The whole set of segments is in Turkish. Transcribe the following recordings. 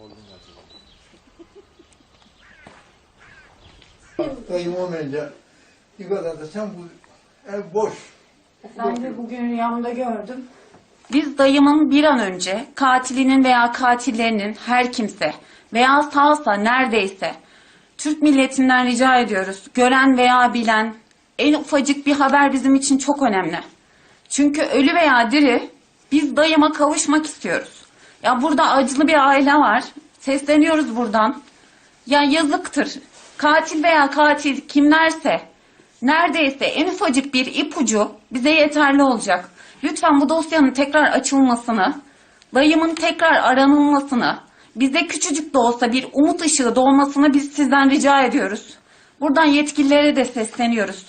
Oldun gerçekten. Dayım olmayınca yukarıda da sen bu ev boş. Ben de bugün rüyamda gördüm. Biz dayımın bir an önce katilinin veya katillerinin her kimse veya sağsa neredeyse Türk milletinden rica ediyoruz. Gören veya bilen en ufacık bir haber bizim için çok önemli. Çünkü ölü veya diri biz dayıma kavuşmak istiyoruz. Ya burada acılı bir aile var. Sesleniyoruz buradan. Ya yazıktır. Katil veya katil kimlerse neredeyse en ufacık bir ipucu bize yeterli olacak. Lütfen bu dosyanın tekrar açılmasını, dayımın tekrar aranılmasını, bize küçücük de olsa bir umut ışığı doğmasını biz sizden rica ediyoruz. Buradan yetkililere de sesleniyoruz.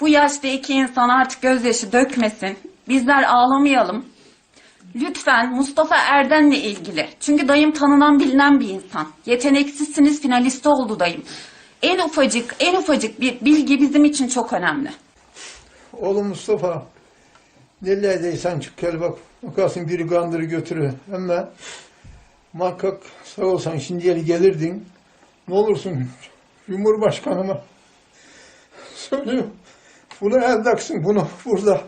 Bu yaşta iki insan artık gözyaşı dökmesin. Bizler ağlamayalım. Lütfen Mustafa Erden'le ilgili. Çünkü dayım tanınan bilinen bir insan. Yeteneksizsiniz finalisti oldu dayım. En ufacık, en ufacık bir bilgi bizim için çok önemli. Oğlum Mustafa nerelerdeysen çık gel bak. Bakarsın biri kandırı götürür. Ama muhakkak sağ olsan şimdiye gelirdin. Ne olursun Cumhurbaşkanıma söylüyorum. Bunu eldaksın bunu burada.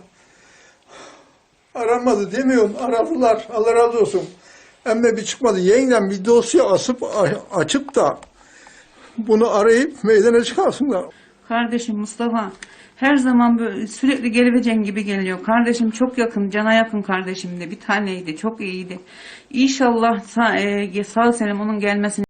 Aramadı demiyorum. Aradılar. Allah razı olsun. Ama bir çıkmadı. Yeniden bir dosya asıp a- açıp da bunu arayıp meydana çıkarsınlar. Kardeşim Mustafa her zaman böyle sürekli gelivecen gibi geliyor. Kardeşim çok yakın, cana yakın kardeşimdi. Bir taneydi, çok iyiydi. İnşallah sağ, e, sağ selim onun gelmesini